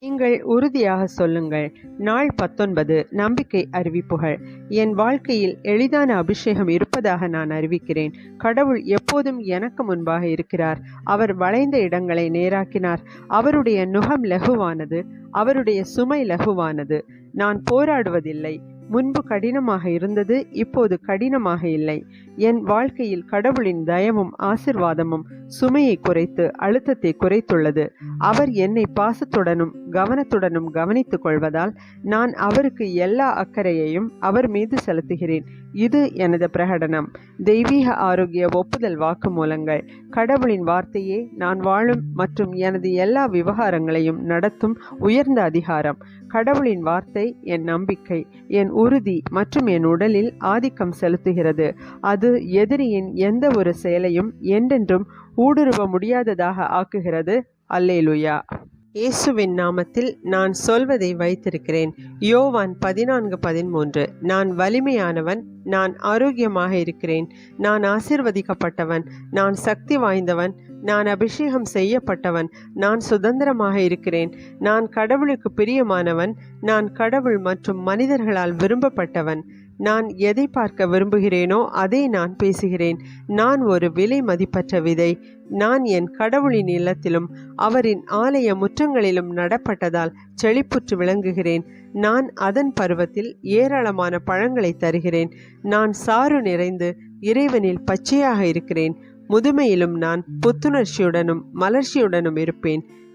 நீங்கள் உறுதியாக சொல்லுங்கள். நாள் பத்தொன்பது நம்பிக்கை அறிவிப்புகள். என் வாழ்க்கையில் எளிதான அபிஷேகம் இருப்பதாக நான் அறிவிக்கிறேன். கடவுள் எப்போதும் எனக்கு முன்பாக இருக்கிறார். அவர் வளைந்த இடங்களை நேராக்கினார். அவருடைய நுகம் லகுவானது. அவருடைய சுமை லகுவானது. நான் போராடுவதில்லை. முன்பு கடினமாக இருந்தது இப்போது கடினமாக இல்லை. என் வாழ்க்கையில் கடவுளின் தயவும் ஆசிர்வாதமும் சுமையை குறைத்து அழுத்தத்தை குறைத்துள்ளது. அவர் என்னை பாசத்துடனும் கவனத்துடனும் கவனித்துக் கொள்வதால் நான் அவருக்கு எல்லா அக்கறையையும் அவர் மீது செலுத்துகிறேன். இது எனது பிரகடனம். தெய்வீக ஆரோக்கிய ஒப்புதல் வாக்குமூலங்கள். கடவுளின் வார்த்தையே நான் வாழும் மற்றும் எனது எல்லா விவகாரங்களையும் நடத்தும் உயர்ந்த அதிகாரம். கடவுளின் வார்த்தை என் நம்பிக்கை என் உறுதி மற்றும் என் உடலில் ஆதிக்கம் செலுத்துகிறது. அது எதிரியின் எந்த ஒரு செயலையும் என்றென்றும் ஊடுருவ முடியாததாக ஆக்குகிறது. அல்லேலுயா. இயேசுவின் நாமத்தில் நான் சொல்வதை வைத்திருக்கிறேன். யோவான் பதினான்கு பதிமூன்று. நான் வலிமையானவன் நான் ஆரோக்கியமாக இருக்கிறேன். நான் ஆசிர்வதிக்கப்பட்டவன் நான் சக்தி வாய்ந்தவன் நான் அபிஷேகம் செய்யப்பட்டவன் நான் சுதந்திரமாக இருக்கிறேன். நான் கடவுளுக்கு பிரியமானவன் நான் கடவுள் மற்றும் மனிதர்களால் விரும்பப்பட்டவன். நான் எதை பார்க்க விரும்புகிறேனோ அதை நான் பேசுகிறேன். நான் ஒரு விலை மதிப்பற்ற விதை. நான் என் கடவுளின் இல்லத்திலும் அவரின் ஆலய முற்றங்களிலும் நடப்பட்டதால் செழிப்புற்று விளங்குகிறேன். நான் அதன் பருவத்தில் ஏராளமான பழங்களை தருகிறேன். நான் சாறு நிறைந்து இறைவனில் பச்சையாக இருக்கிறேன். முதுமையிலும் நான் புத்துணர்ச்சியுடனும் மலர்ச்சியுடனும் இருப்பேன்.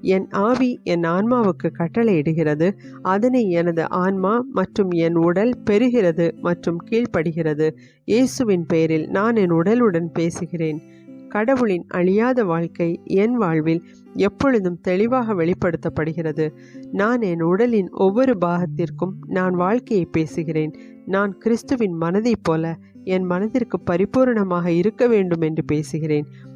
என் ஆவி என் ஆன்மாவுக்கு கட்டளையிடுகிறது. அதனை எனது ஆன்மா மற்றும் என் உடல் பெறுகிறது மற்றும் கீழ்ப்படுகிறது. இயேசுவின் பெயரில் நான் என் உடலுடன் பேசுகிறேன். கடவுளின் அழியாத வாழ்க்கை என் வாழ்வில் எப்பொழுதும் தெளிவாக வெளிப்படுத்தப்படுகிறது. நான் என் உடலின் ஒவ்வொரு பாகத்திற்கும் நான் வாழ்க்கையை பேசுகிறேன். நான் கிறிஸ்துவின் மனதைப் போல என் மனதிற்கு பரிபூரணமாக இருக்க வேண்டும் என்று பேசுகிறேன்.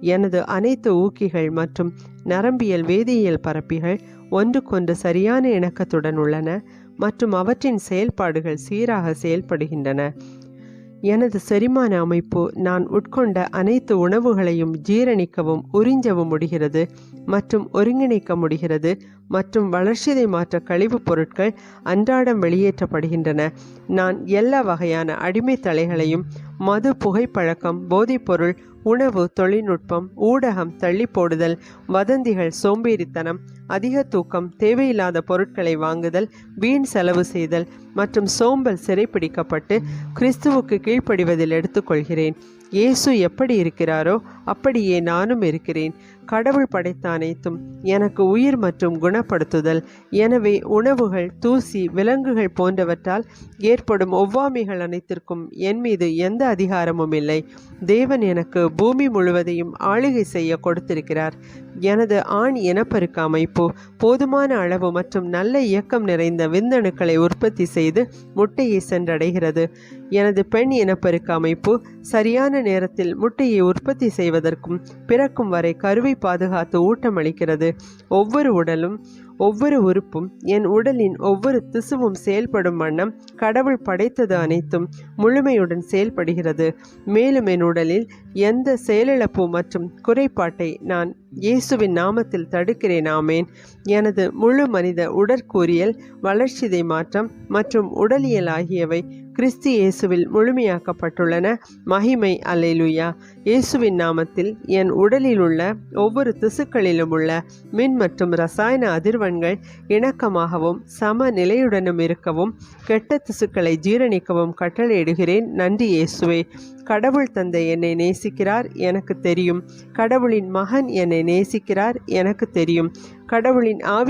எனது அனைத்து ஊக்கிகள் மற்றும் நரம்பியல் வேதியியல் பரப்பிகள் ஒன்றுக்கொன்று சரியான இணக்கத்துடன் உள்ளன மற்றும் அவற்றின் செயல்பாடுகள் சீராக செயல்படுகின்றன. எனது செரிமான அமைப்பு நான் உட்கொண்ட அனைத்து உணவுகளையும் ஜீரணிக்கவும் உறிஞ்சவும் முடிகிறது மற்றும் ஒருங்கிணைக்க முடிகிறது மற்றும் வளர்ச்சிதை மாற்ற கழிவுப் பொருட்கள் அன்றாடம் வெளியேற்றப்படுகின்றன. நான் எல்லா வகையான அடிமை தலைகளையும் மது புகைப்பழக்கம் போதைப்பொருள் உணவு தொழில்நுட்பம் ஊடகம் தள்ளி போடுதல் வதந்திகள் சோம்பேறித்தனம் அதிக தூக்கம் தேவையில்லாத பொருட்களை வாங்குதல் வீண் செலவு செய்தல் மற்றும் சோம்பல் சிறைப்பிடிக்கப்பட்டு கிறிஸ்துவுக்கு கீழ்ப்படிவதில் எடுத்துக்கொள்கிறேன். இயேசு எப்படி இருக்கிறாரோ அப்படியே நானும் இருக்கிறேன். கடவுள் படைத்த அனைத்தும் எனக்கு உயிர் மற்றும் குணப்படுத்துதல். எனவே உணவுகள் தூசி விலங்குகள் போன்றவற்றால் ஏற்படும் ஒவ்வாமைகள் அனைத்திற்கும் என் மீது எந்த அதிகாரமும் இல்லை. தேவன் எனக்கு பூமி முழுவதையும் ஆளுகை செய்ய கொடுத்திருக்கிறார். எனது ஆண் இனப்பெருக்க அமைப்பு போதுமான அளவு மற்றும் நல்ல இயக்கம் நிறைந்த விந்தணுக்களை உற்பத்தி செய்து முட்டையை சென்றடைகிறது. எனது பெண் இனப்பெருக்க அமைப்பு சரியான நேரத்தில் முட்டையை உற்பத்தி செய்வதற்கும் பிறக்கும் வரை கருவை பாதுகாத்து ஊட்டமளிக்கிறது ஒவ்வொரு உடலும் ஒவ்வொரு உறுப்பும் என் உடலின் ஒவ்வொரு திசுவும் செயல்படும் வண்ணம் கடவுள் படைத்தது அனைத்தும் முழுமையுடன் செயல்படுகிறது. மேலும் என் உடலில் எந்த செயலிழப்பு மற்றும் குறைபாட்டை நான் இயேசுவின் நாமத்தில் தடுக்கிறேன் ஆமேன். எனது முழு மனித உடற்கூறியல் வளர்ச்சிதை மாற்றம் மற்றும் உடலியல் ஆகியவை கிறிஸ்து இயேசுவில் முழுமையாக்கப்பட்டுள்ளன. மகிமை அலைலுயா இயேசுவின் நாமத்தில் என் உடலில் உள்ள ஒவ்வொரு திசுக்களிலும் உள்ள மின் மற்றும் ரசாயன அதிர்வன்கள் இணக்கமாகவும் சம நிலையுடனும் இருக்கவும் கெட்ட திசுக்களை ஜீரணிக்கவும் கட்டளையிடுகிறேன். நன்றி இயேசுவே. கடவுள் தந்தை என்னை நேசிக்கிறார் எனக்கு தெரியும். கடவுளின் மகன் என்னை நேசிக்கிறார் எனக்கு தெரியும். கடவுளின் ஆவி